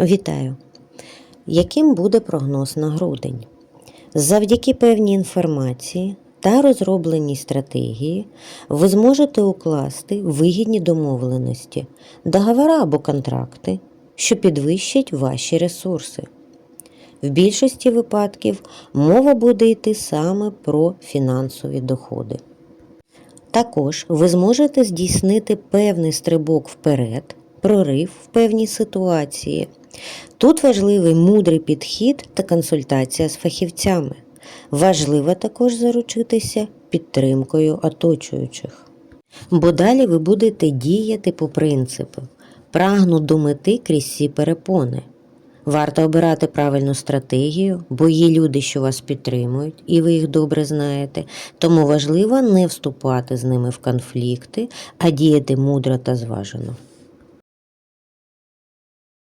Вітаю! Яким буде прогноз на грудень? Завдяки певній інформації та розробленій стратегії ви зможете укласти вигідні домовленості, договори або контракти, що підвищать ваші ресурси. В більшості випадків мова буде йти саме про фінансові доходи. Також ви зможете здійснити певний стрибок вперед, прорив в певній ситуації. Тут важливий мудрий підхід та консультація з фахівцями. Важливо також заручитися підтримкою оточуючих. Бо далі ви будете діяти по принципу прагну до мети крізь всі перепони. Варто обирати правильну стратегію, бо є люди, що вас підтримують, і ви їх добре знаєте. Тому важливо не вступати з ними в конфлікти, а діяти мудро та зважено.